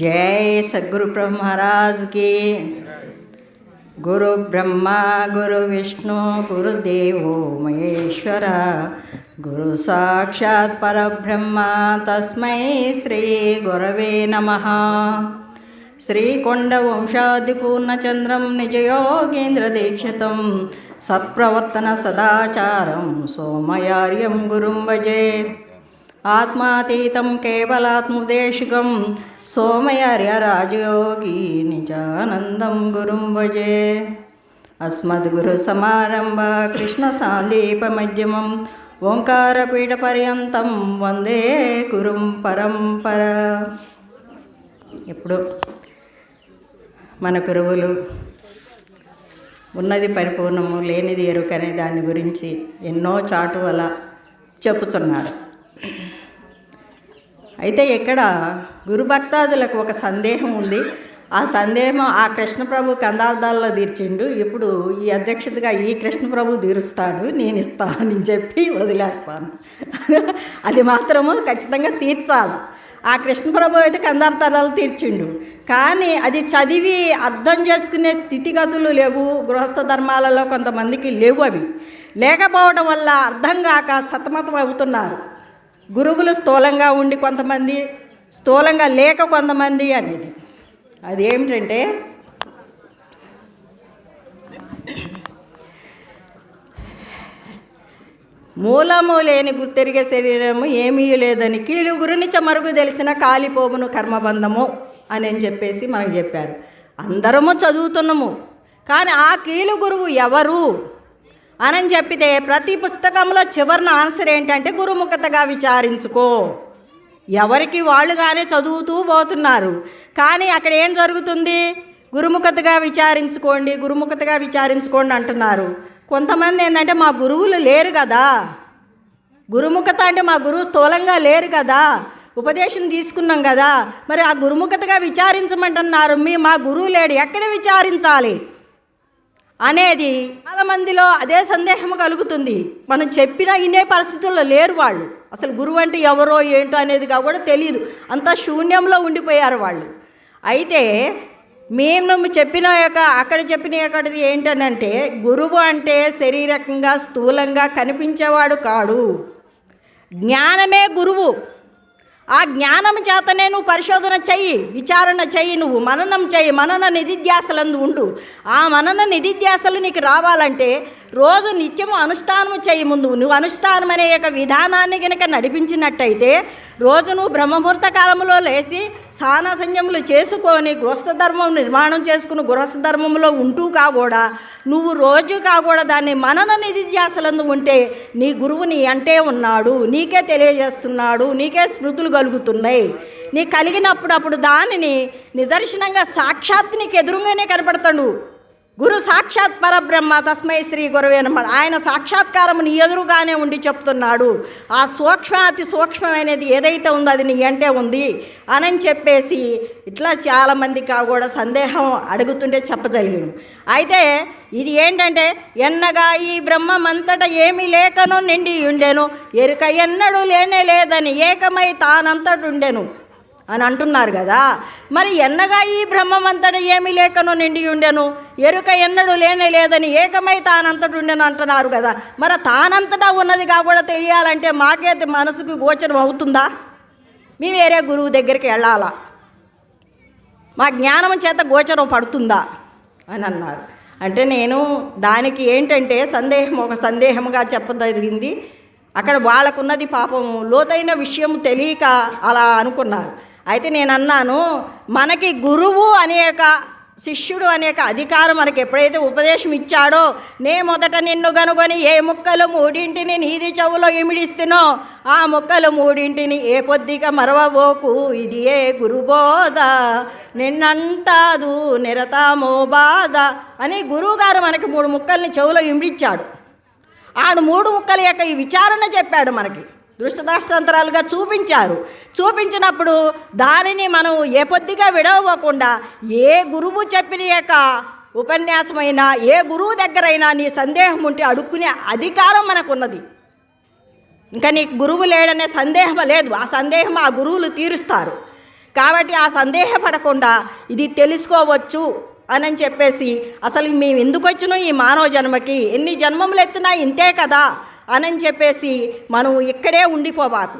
जय सदगुरु प्रभु महाराज की गुरु ब्रह्मा गुरु विष्णु गुरुदेव महेश्वरा गुरु साक्षात् परब्रह्मा तस्मै श्री गुरवे नमः श्रीकोण्डवंशादिपूर्णचन्द्रं निजयोगेन्द्रदीक्षितं सत्प्रवर्तनसदाचारं सोमयार्यं गुरुं भजे आत्मातीतं केवलात्मदेशिकं సోమయార్య రాజయోగి నిజానందం గురుం భజే. అస్మద్గురు సమారంభ కృష్ణ ఓంకారపీఠ పర్యంతం వందే గురుం పరంపర. ఎప్పుడు? మన గురువులు ఉన్నది పరిపూర్ణము లేనిది ఎరుకనే దాని గురించి ఎన్నో చాటువల చెప్పుచున్నారు. అయితే ఇక్కడ గురుభక్తాదులకు ఒక సందేహం ఉంది. ఆ సందేహం ఆ కృష్ణప్రభు కందార్థాల్లో తీర్చిండు. ఇప్పుడు ఈ అధ్యక్షతగా ఈ కృష్ణప్రభు తీరుస్తాడు. నేను ఇస్తానని చెప్పి వదిలేస్తాను. అది మాత్రము ఖచ్చితంగా తీర్చాలి. ఆ కృష్ణప్రభు అయితే కందార్థాలు తీర్చిండు. కానీ అది చదివి అర్థం చేసుకునే స్థితిగతులు లేవు. గృహస్థ ధర్మాలలో కొంతమందికి లేవు అవి. లేకపోవడం వల్ల అర్థం కాక సతమతం అవుతున్నారు. గురువులు స్థూలంగా ఉండి కొంతమంది స్థూలంగా లేక కొంతమంది అనేది. అది ఏమిటంటే మూలము లేని గుర్తెరిగే శరీరము ఏమీ లేదని కీలు గురుని మరుగు తెలిసిన కాలిపోమును కర్మబంధము అని అని చెప్పేసి మనకు చెప్పారు. అందరము చదువుతున్నాము. కానీ ఆ కీలు గురువు ఎవరు? అని చెప్పితే ప్రతి పుస్తకంలో చివరిన ఆన్సర్ ఏంటంటే గురుముఖతగా విచారించుకో. ఎవరికి వాళ్ళుగానే చదువుతూ పోతున్నారు. కానీ అక్కడ ఏం జరుగుతుంది? గురుముఖతగా విచారించుకోండి గురుముఖతగా విచారించుకోండి అంటున్నారు. కొంతమంది ఏంటంటే మా గురువులు లేరు కదా. గురుముఖత అంటే మా గురువు స్థూలంగా లేరు కదా. ఉపదేశం తీసుకున్నాం కదా. మరి ఆ గురుముఖతగా విచారించమంటున్నారు. మీ మా గురువు లేడు. ఎక్కడ విచారించాలి? అనేది చాలామందిలో అదే సందేహం కలుగుతుంది. మనం చెప్పినా వినే పరిస్థితుల్లో లేరు వాళ్ళు. అసలు గురువు అంటే ఎవరో ఏంటో అనేది కూడా తెలియదు అంతా శూన్యంలో ఉండిపోయారు వాళ్ళు. అయితే మేము చెప్పిన యొక్క అక్కడ చెప్పిన యొక్కది ఏంటనంటే గురువు అంటే శరీరకంగా స్థూలంగా కనిపించేవాడు కాడు. జ్ఞానమే గురువు. ఆ జ్ఞానం చేతనే నువ్వు పరిశోధన చెయ్యి విచారణ చెయ్యి నువ్వు. మననం చెయ్యి మనన నిధిధ్యాసలందు ఉండు. ఆ మనన నిధిధ్యాసలు నీకు రావాలంటే రోజు నిత్యము అనుష్ఠానము చెయ్యి ముందు. నువ్వు అనుష్ఠానం అనే యొక్క విధానాన్ని కనుక నడిపించినట్టయితే రోజు నువ్వు బ్రహ్మముహూర్త కాలంలో లేచి స్నాన సంయములు చేసుకొని గృహస్థ ధర్మం నిర్మాణం చేసుకుని గృహస్థ ధర్మంలో ఉంటూ కాకూడా నువ్వు రోజు కాకూడా దాన్ని మనన నిధిధ్యాసలందు ఉంటే నీ గురువు నీ అంటే ఉన్నాడు నీకే తెలియజేస్తున్నాడు నీకే స్మృతులు కలుగుతున్నాయి. నీ కలిగినప్పుడు అప్పుడు దానిని నిదర్శనంగా సాక్షాత్ నీకు ఎదురుగానే కనపడతాడు. గురు సాక్షాత్ పరబ్రహ్మ తస్మై శ్రీ గురువే నమ. ఆయన సాక్షాత్కారముని ఎదురుగానే ఉండి చెప్తున్నాడు. ఆ సూక్ష్మ అతి సూక్ష్మమైనది ఏదైతే ఉందో అది నీ అంటే ఉంది అని చెప్పేసి ఇట్లా చాలామంది కూడా సందేహం అడుగుతుంటే చెప్పగలిగాను అయితే ఇది ఏంటంటే ఎన్నగా ఈ బ్రహ్మమంతట ఏమీ లేకను నిండి ఉండెను. ఎరుక ఎన్నడూ లేనే లేదని ఏకమై తానంతటుండెను అని అంటున్నారు కదా. మరి ఎన్నగా ఈ బ్రహ్మమంతట ఏమీ లేకను నిండి ఉండెను? ఎరుక ఎన్నడూ లేనే లేదని ఏకమై తానంతట ఉండెను అంటున్నారు కదా. మరి తానంతటా ఉన్నది కూడా తెలియాలంటే మాకైతే మనసుకు గోచరం అవుతుందా? మీ వేరే గురువు దగ్గరికి వెళ్ళాలా? మా జ్ఞానం చేత గోచరం పడుతుందా? అని అన్నారు. అంటే నేను దానికి ఏంటంటే సందేహం ఒక సందేహంగా చెప్పదగిరింది అక్కడ వాళ్ళకున్నది పాపం లోతైన విషయం తెలియక అలా అనుకున్నారు. అయితే నేను అన్నాను మనకి గురువు అనేక శిష్యుడు అనేక అధికారం మనకి ఎప్పుడైతే ఉపదేశం ఇచ్చాడో నే మొదట నిన్ను గనుగొని ఏ ముక్కలు మూడింటిని నీది చెవులో ఇమిడిస్తునో ఆ ముక్కలు మూడింటిని ఏ పొద్దిగా మరవబోకు ఇది ఏ గురుబోధ నిన్నంటాదు నిరతామో బాధ? అని గురువుగారు మనకి మూడు ముక్కల్ని చెవులో ఇమిడిచ్చాడు. ఆడు మూడు ముక్కల యొక్క ఈ విచారణ చెప్పాడు మనకి. దృష్టదాష్టాంతరాలుగా చూపించారు. చూపించినప్పుడు దానిని మనం ఏ పొద్దుగా విడవకుండా ఏ గురువు చెప్పిన యొక్క ఉపన్యాసమైనా ఏ గురువు దగ్గరైనా నీ సందేహం ఉంటే అడుక్కునే అధికారం మనకున్నది. ఇంకా నీకు గురువు లేడనే సందేహం లేదు. ఆ సందేహం ఆ గురువులు తీరుస్తారు. కాబట్టి ఆ సందేహపడకుండా ఇది తెలుసుకోవచ్చు అని చెప్పేసి అసలు మేము ఎందుకు వచ్చినాం ఈ మానవ జన్మకి? ఎన్ని జన్మములు ఎత్తినా ఇంతే కదా. అని చెప్పేసి మనం ఇక్కడే ఉండిపోబాకు.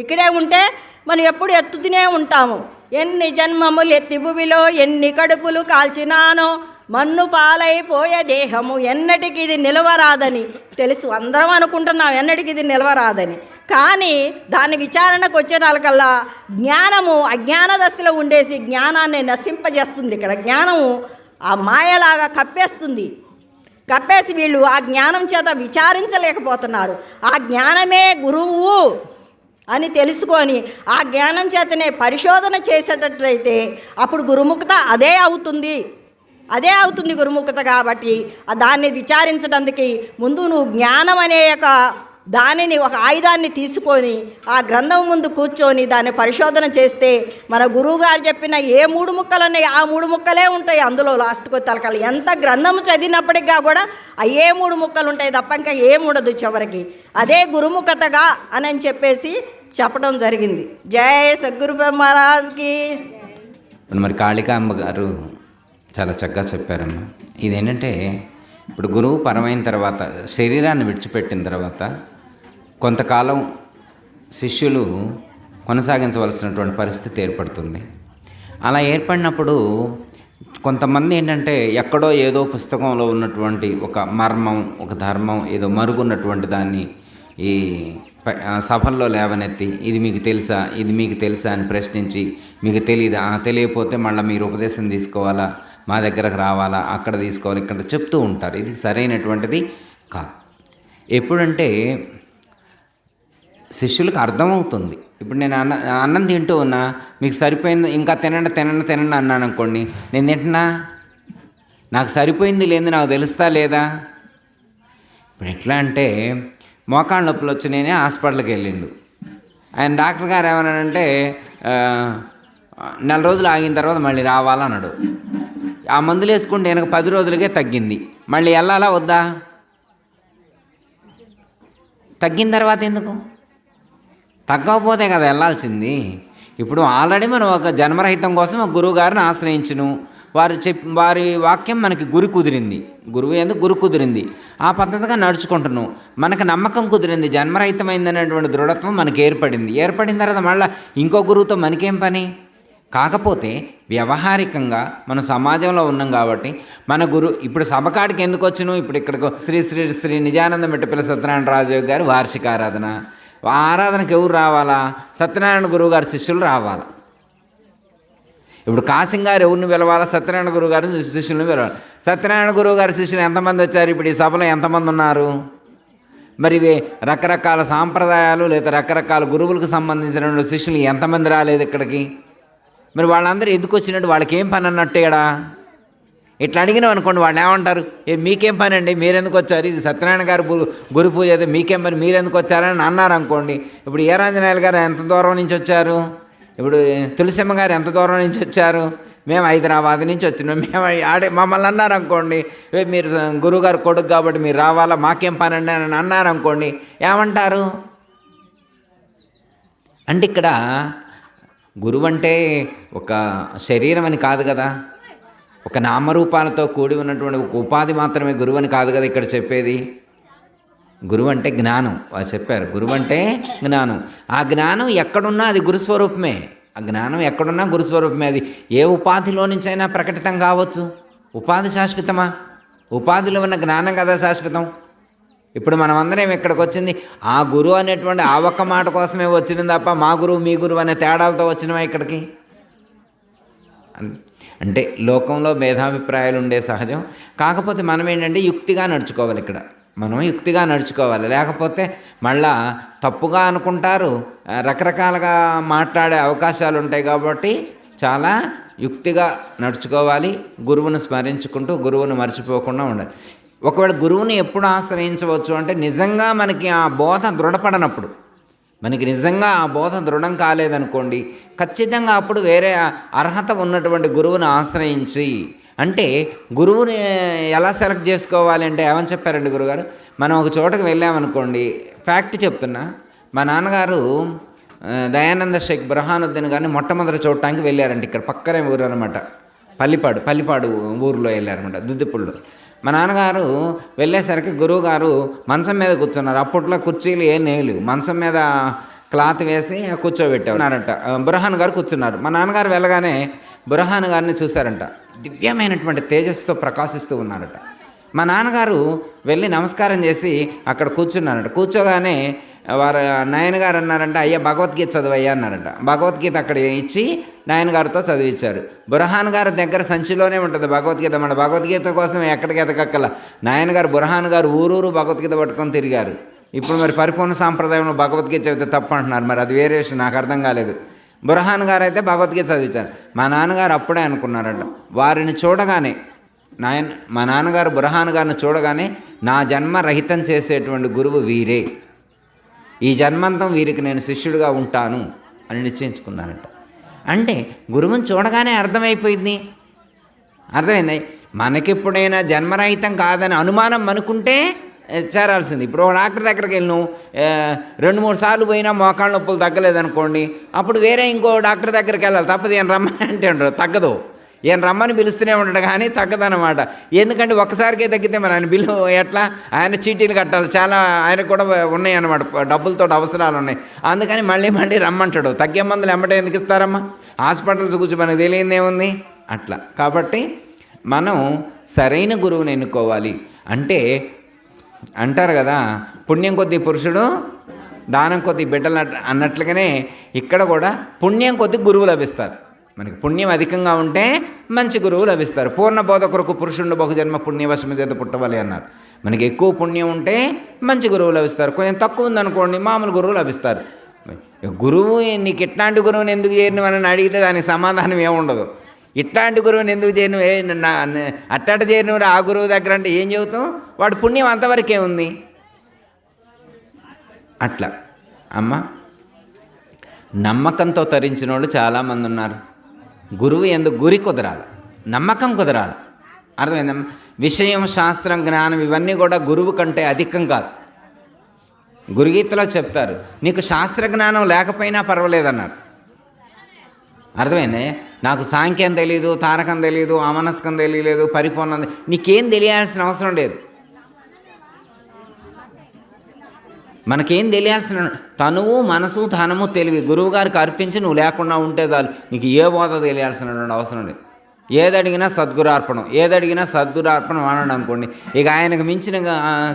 ఇక్కడే ఉంటే మనం ఎప్పుడు ఎత్తుతూనే ఉంటాము. ఎన్ని జన్మములు ఎత్తి భూమిలో ఎన్ని కడుపులు కాల్చినానో మన్ను పాలైపోయే దేహము ఎన్నటికి ఇది నిలవరాదని తెలుసు. అందరం అనుకుంటున్నాం ఎన్నటికి ఇది నిలవరాదని. కానీ దాని విచారణకు వచ్చేటాలకల్లా జ్ఞానము అజ్ఞాన దశలో ఉండేసి జ్ఞానాన్ని నశింపజేస్తుంది ఇక్కడ. జ్ఞానము ఆ మాయలాగా కప్పేస్తుంది. కప్పేసి వీళ్ళు ఆ జ్ఞానం చేత విచారించలేకపోతున్నారు. ఆ జ్ఞానమే గురువు అని తెలుసుకొని ఆ జ్ఞానం చేతనే పరిశోధన చేసేటట్లయితే అప్పుడు గురుముఖత అదే అవుతుంది. అదే అవుతుంది గురుముఖత కాబట్టి దాన్ని విచారించడానికి ముందు నువ్వు జ్ఞానం అనే యొక్క దానిని ఒక ఆయుధాన్ని తీసుకొని ఆ గ్రంథం ముందు కూర్చొని దాన్ని పరిశోధన చేస్తే మన గురువుగారు చెప్పిన ఏ మూడు ముక్కలు ఉన్నాయి ఆ మూడు ముక్కలే ఉంటాయి. అందులో లాస్ట్కి తలకాలి ఎంత గ్రంథం చదివినప్పటికీ కూడా ఆ ఏ మూడు ముక్కలు ఉంటాయి తప్ప ఇంకా ఏముండదు చివరికి. అదే గురుముఖతగా అని చెప్పేసి చెప్పడం జరిగింది. జై సద్గురు మహారాజ్కి. మరి మరి కాళికాంబ గారు చాలా చక్కగా చెప్పారమ్మా. ఇదేంటంటే ఇప్పుడు గురువు పరమైన తర్వాత శరీరాన్ని విడిచిపెట్టిన తర్వాత కొంతకాలం శిష్యులు కొనసాగించవలసినటువంటి పరిస్థితి ఏర్పడుతుంది. అలా ఏర్పడినప్పుడు కొంతమంది ఏంటంటే ఎక్కడో ఏదో పుస్తకంలో ఉన్నటువంటి ఒక మర్మం ఒక ధర్మం ఏదో మరుగున్నటువంటి దాన్ని ఈ సభల్లో లేవనెత్తి ఇది మీకు తెలుసా ఇది మీకు తెలుసా అని ప్రశ్నించి మీకు తెలియదా తెలియకపోతే మళ్ళీ మీరు ఉపదేశం తీసుకోవాలా మా దగ్గరకు రావాలా అక్కడ తీసుకోవాలి ఇక్కడ చెప్తూ ఉంటారు. ఇది సరైనటువంటిది కాదు. ఎప్పుడంటే శిష్యులకు అర్థమవుతుంది. ఇప్పుడు నేను అన్న అన్నం తింటూ ఉన్నా మీకు సరిపోయింది ఇంకా తినండి తినండి తినండి అన్నాను అనుకోండి నేను తింటున్నా? నాకు సరిపోయింది లేదు నాకు తెలుస్తా లేదా? ఇప్పుడు ఎట్లా అంటే మోకాళ్ళ నొప్పులు వచ్చి నేనే హాస్పిటల్కి వెళ్ళిండు. ఆయన డాక్టర్ గారు ఏమన్నాడంటే నెల రోజులు ఆగిన తర్వాత మళ్ళీ రావాలన్నాడు. ఆ మందులు వేసుకుంటే వెనక పది రోజులకే తగ్గింది. మళ్ళీ వెళ్ళాలా వద్దా? తగ్గిన తర్వాత ఎందుకు? తగ్గకపోతే కదా వెళ్ళాల్సింది. ఇప్పుడు ఆల్రెడీ మనం ఒక జన్మరహితం కోసం ఒక గురువు గారిని ఆశ్రయించును. వారు చెప్ వారి వాక్యం మనకి గురి కుదిరింది. గురువు ఎందుకు గురు కుదిరింది. ఆ పద్ధతిగా నడుచుకుంటున్నాం మనకు నమ్మకం కుదిరింది. జన్మరహితమైందనేటువంటి దృఢత్వం మనకి ఏర్పడింది. ఏర్పడిన తర్వాత మళ్ళీ ఇంకో గురువుతో మనకేం పని? కాకపోతే వ్యవహారికంగా మన సమాజంలో ఉన్నాం కాబట్టి మన గురు ఇప్పుడు సభకాడికి ఎందుకు వచ్చినాం? ఇప్పుడు ఇక్కడికి శ్రీ శ్రీ శ్రీ నిజానంద మిట్టపిల్ల సత్యనారాయణ రాజు గారి వార్షిక ఆరాధన. ఆరాధనకు ఎవరు రావాలా? సత్యనారాయణ గురువు గారి శిష్యులు రావాలి? ఇప్పుడు కాసింగారు ఎవరిని పిలవాలా? సత్యనారాయణ గురువు గారి శిష్యులను పిలవాలి? సత్యనారాయణ గురువు గారి శిష్యులు ఎంతమంది వచ్చారు? ఇప్పుడు ఈ సభలో ఎంతమంది ఉన్నారు? మరి ఇవి రకరకాల సాంప్రదాయాలు లేదా రకరకాల గురువులకు సంబంధించిన శిష్యులు ఎంతమంది రాలేదు ఇక్కడికి? మరి వాళ్ళందరూ ఎందుకు వచ్చినట్టు? వాళ్ళకి ఏం పని అన్నట్టు ఇక్కడ ఇట్లా అడిగినాం అనుకోండి వాళ్ళు ఏమంటారు? ఏ మీకేం పని అండి మీరెందుకు వచ్చారు? ఇది సత్యనారాయణ గారు గురు పూజ అయితే మీకేం పని? మీరెందుకు వచ్చారని అన్నారు అనుకోండి. ఇప్పుడు ఏరాంజనేయులు గారు ఎంత దూరం నుంచి వచ్చారు? ఇప్పుడు తులసిమ్మ గారు ఎంత దూరం నుంచి వచ్చారు? మేము హైదరాబాద్ నుంచి వచ్చినాం. మేము ఆడే మమ్మల్ని అన్నారు అనుకోండి మీరు గురుగారు కొడుకు కాబట్టి మీరు రావాలా? మాకేం పని అండి అని అన్నారు అనుకోండి. ఏమంటారు? అంటే ఇక్కడ గురువు అంటే ఒక శరీరం అని కాదు కదా. ఒక నామరూపాలతో కూడి ఉన్నటువంటి ఒక ఉపాధి మాత్రమే గురువు అని కాదు కదా ఇక్కడ చెప్పేది? గురువు అంటే జ్ఞానం. వాళ్ళు చెప్పారు గురువు అంటే జ్ఞానం. ఆ జ్ఞానం ఎక్కడున్నా అది గురుస్వరూపమే. ఆ జ్ఞానం ఎక్కడున్నా గురుస్వరూపమే. అది ఏ ఉపాధిలో నుంచైనా ప్రకటితం కావచ్చు. ఉపాధి శాశ్వతమా? ఉపాధిలో ఉన్న జ్ఞానం కదా శాశ్వతం. ఇప్పుడు మనమందరం ఇక్కడికి వచ్చింది ఆ గురువు అనేటువంటి ఆ ఒక్క మాట కోసమే వచ్చింది తప్ప మా గురువు మీ గురువు అనే తేడాలతో వచ్చినవా ఇక్కడికి? అంటే లోకంలో భేదాభిప్రాయాలు ఉండే సహజం. కాకపోతే మనం ఏంటంటే యుక్తిగా నడుచుకోవాలి ఇక్కడ. మనం యుక్తిగా నడుచుకోవాలి. లేకపోతే మళ్ళా తప్పుగా అనుకుంటారు రకరకాలుగా మాట్లాడే అవకాశాలు ఉంటాయి కాబట్టి చాలా యుక్తిగా నడుచుకోవాలి. గురువును స్మరించుకుంటూ గురువును మర్చిపోకుండా ఉండాలి. ఒకవేళ గురువుని ఎప్పుడు ఆశ్రయించవచ్చు అంటే నిజంగా మనకి ఆ బోధ దృఢపడనప్పుడు మనకి నిజంగా ఆ బోధ దృఢం కాలేదనుకోండి ఖచ్చితంగా అప్పుడు వేరే అర్హత ఉన్నటువంటి గురువుని ఆశ్రయించి అంటే గురువుని ఎలా సెలెక్ట్ చేసుకోవాలి అంటే ఏమని చెప్పారండి గురుగారు? మనం ఒక చోటకి వెళ్ళామనుకోండి ఫ్యాక్ట్ చెప్తున్నా మా నాన్నగారు దయానంద షేక్ బురహానుద్దీన్ గారిని మొట్టమొదటి చూడటానికి వెళ్ళారంట ఇక్కడ పక్కనే ఊరు అనమాట పల్లిపాడు పల్లిపాడు ఊరిలో వెళ్ళారనమాట దుద్దిపుళ్ళు మా నాన్నగారు వెళ్ళేసరికి గురువు గారు మంచం మీద కూర్చున్నారు. అప్పట్లో కుర్చీలు ఏం నేలు మంచం మీద క్లాత్ వేసి కూర్చోబెట్టారట బురహాన్ గారు కూర్చున్నారు. మా నాన్నగారు వెళ్ళగానే బురహాన్ గారిని చూశారంట. దివ్యమైనటువంటి తేజస్సుతో ప్రకాశిస్తూ ఉన్నారట. మా నాన్నగారు వెళ్ళి నమస్కారం చేసి అక్కడ కూర్చున్నారట. కూర్చోగానే వారు నాయనగారు అన్నారంట అయ్యా భగవద్గీత చదువయ్యా అన్నారంట. భగవద్గీత అక్కడ ఇచ్చి నాయనగారితో చదివించారు. బురహాన్ గారి దగ్గర సంచిలోనే ఉంటుంది భగవద్గీత. మన భగవద్గీత కోసం ఎక్కడికి ఎదగక్కల నాయనగారు బురహాన్ గారు ఊరూరు భగవద్గీత పట్టుకొని తిరిగారు. ఇప్పుడు మరి పరిపూర్ణ సాంప్రదాయంలో భగవద్గీత చదివితే తప్పు అంటున్నారు మరి అది వేరే విషయం నాకు అర్థం కాలేదు. బురహాన్ గారు అయితే భగవద్గీత చదివించారు. మా నాన్నగారు అప్పుడే అనుకున్నారంట. వారిని చూడగానే నాయన మా నాన్నగారు బురహాన్ గారిని చూడగానే నా జన్మ రహితం చేసేటువంటి గురువు వీరే. ఈ జన్మంతం వీరికి నేను శిష్యుడిగా ఉంటాను అని నిశ్చయించుకున్నానంట. అంటే గురువుని చూడగానే అర్థమైపోయింది. అర్థమైంది. మనకెప్పుడైనా జన్మరహితం కాదని అనుమానం అనుకుంటే చేరాల్సింది. ఇప్పుడు ఒక డాక్టర్ దగ్గరికి వెళ్ళినావు రెండు మూడు సార్లు పోయినా మోకాళ్ళ నొప్పులు తగ్గలేదనుకోండి. అప్పుడు వేరే ఇంకో డాక్టర్ దగ్గరికి వెళ్ళాలి. తప్పదు ఏం రమ్మని అంటే తగ్గదు. ఈయన రమ్మని పిలుస్తూనే ఉంటాడు కానీ తగ్గదనమాట ఎందుకంటే ఒక్కసారికే తగ్గితే మరి ఆయన బిల్లు ఎట్లా? ఆయన చీటీలు కట్టాలి. చాలా ఆయన కూడా ఉన్నాయి అనమాట డబ్బులతో అవసరాలు ఉన్నాయి. అందుకని మళ్ళీ మళ్ళీ రమ్మంటాడు. తగ్గే మందులు ఎమ్మటే ఎందుకు ఇస్తారమ్మా? హాస్పిటల్స్ కూర్చో మనకు తెలియదు అట్లా. కాబట్టి మనం సరైన గురువుని ఎన్నుకోవాలి. అంటే అంటారు కదా పుణ్యం కొద్ది పురుషుడు దానం కొద్ది బిడ్డలు అన్నట్లుగానే ఇక్కడ కూడా పుణ్యం కొద్ది గురువు లభిస్తారు. మనకి పుణ్యం అధికంగా ఉంటే మంచి గురువు లభిస్తారు. పూర్ణ బోధకురకు పురుషుడు బహుజన్మ పుణ్యవశమ చేత పుట్టవాలి అన్నారు. మనకి ఎక్కువ పుణ్యం ఉంటే మంచి గురువు లభిస్తారు. కొంచెం తక్కువ ఉందనుకోండి మామూలు గురువు లభిస్తారు. గురువు నీకు ఇట్లాంటి గురువుని ఎందుకు చేరినవని అడిగితే దానికి సమాధానం ఏముండదు ఇట్లాంటి గురువుని ఎందుకు చేరిన అట్టట చేరిన చేరినవాడు ఆ గురువు దగ్గర అంటే ఏం చెబుతాం వాడు పుణ్యం అంతవరకే ఉంది. అట్లా. అమ్మ నమ్మకంతో తరించిన వాళ్ళు చాలామంది ఉన్నారు. గురువు ఎందుకు గురి కుదరాలి నమ్మకం కుదరాలి. అర్థమైందా? విషయం శాస్త్రం జ్ఞానం ఇవన్నీ కూడా గురువు కంటే అధికం కాదు. గురుగీతలో చెప్తారు నీకు శాస్త్ర జ్ఞానం లేకపోయినా పర్వాలేదన్నారు. అర్థమైంది? నాకు సాంఖ్యం తెలియదు తారకం తెలియదు అమనస్కం తెలియలేదు పరిపూర్ణం నీకేం తెలియాల్సిన అవసరం లేదు. మనకేం తెలియాల్సిన తనువు మనసు ధనము తెలివి. గురువు గారికి అర్పించి నువ్వు లేకుండా ఉంటే చాలు. నీకు ఏ బోధ తెలియాల్సినటువంటి అవసరం లేదు. ఏది అడిగినా సద్గురార్పణం. ఏది అడిగినా సద్గురార్పణం అనండి అనుకోండి. ఇక ఆయనకు మించిన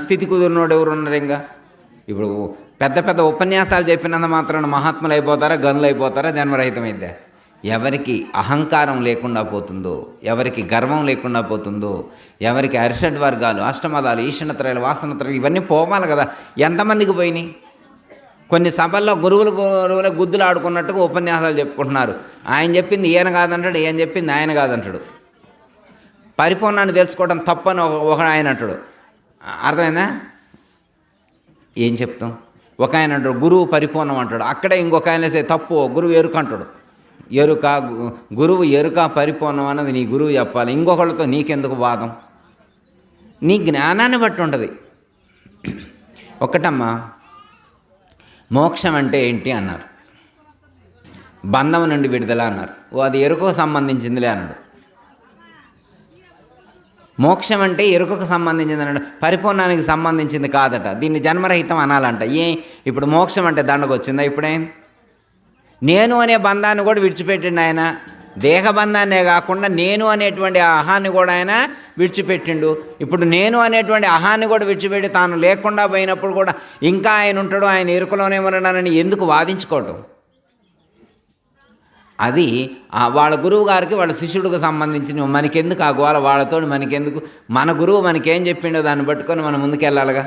స్థితి కుదిరినోడు ఎవరు ఉన్నారు ఇంకా. ఇప్పుడు పెద్ద పెద్ద ఉపన్యాసాలు చెప్పినంత మాత్రాన మహాత్ములు అయిపోతారా గనులు అయిపోతారా జన్మరహితమైద్దా ఎవరికి అహంకారం లేకుండా పోతుందో ఎవరికి గర్వం లేకుండా పోతుందో ఎవరికి అరిషడ్ వర్గాలు అష్టమదాలు ఈషణత్రయాలు వాసనత్రయాలు ఇవన్నీ పోవాలి కదా. ఎంతమందికి పోయినాయి? కొన్ని సభల్లో గురువులు గురువుల గుద్దులు ఆడుకున్నట్టుగా ఉపన్యాసాలు చెప్పుకుంటున్నారు. ఆయన చెప్పింది ఈయన కాదంటాడు ఈయన చెప్పింది ఆయన కాదంటాడు. పరిపూర్ణాన్ని తెలుసుకోవడం తప్పని ఒక ఒక ఆయన అంటాడు. అర్థమైందా? ఏం చెప్తాం? ఒక ఆయన అంటాడు గురువు పరిపూర్ణం అంటాడు. అక్కడే ఇంకొక ఆయన వేసే తప్పు గురువు ఎరుకంటాడు ఎరుక గురువు ఎరుక పరిపూర్ణం అన్నది నీ గురువు చెప్పాలి. ఇంకొకళ్ళతో నీకెందుకు వాదం? నీ జ్ఞానాన్ని బట్టి ఉంటుంది. ఒకటమ్మా మోక్షం అంటే ఏంటి అన్నారు. బంధం నుండి విడుదల అన్నారు. ఓ అది ఎరుకకు సంబంధించిందిలే అన్నాడు. మోక్షం అంటే ఎరుకకు సంబంధించింది అన్నాడు. పరిపూర్ణానికి సంబంధించింది కాదట. దీన్ని జన్మరహితం అనాలంట. ఏ ఇప్పుడు మోక్షం అంటే దండకు వచ్చిందా ఇప్పుడే? నేను అనే బంధాన్ని కూడా విడిచిపెట్టిండు ఆయన. దేహ బంధాన్నే కాకుండా నేను అనేటువంటి అహాన్ని కూడా ఆయన విడిచిపెట్టిండు. ఇప్పుడు నేను అనేటువంటి అహాన్ని కూడా విడిచిపెట్టి తాను లేకుండా పోయినప్పుడు కూడా ఇంకా ఆయన ఉంటాడు ఆయన ఎరుకలోనే ఉన్నాడని ఎందుకు వాదించుకోవటం? అది వాళ్ళ గురువు గారికి వాళ్ళ శిష్యుడికి సంబంధించిన మనకెందుకు ఆ గోల? వాళ్ళతో మనకెందుకు? మన గురువు మనకేం చెప్పిండో దాన్ని పట్టుకొని మనం ముందుకెళ్ళాలిగా.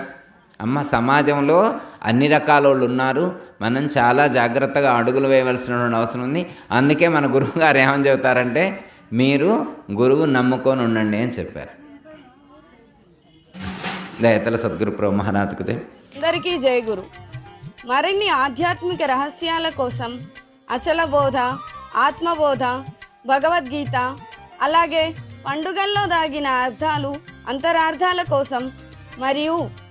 అమ్మ సమాజంలో అన్ని రకాల వాళ్ళు ఉన్నారు. మనం చాలా జాగ్రత్తగా అడుగులు వేయవలసినటువంటి అవసరం ఉంది. అందుకే మన గురువు గారు ఏమని చెబుతారంటే మీరు గురువు నమ్ముకొని ఉండండి అని చెప్పారు. దయతల సద్గురు ప్రభు మహారాజుకు జై. అందరికీ జయ గురు. మరిన్ని ఆధ్యాత్మిక రహస్యాల కోసం అచల బోధ ఆత్మబోధ భగవద్గీత అలాగే పండుగల్లో దాగిన అర్థాలు అంతరార్థాల కోసం మరియు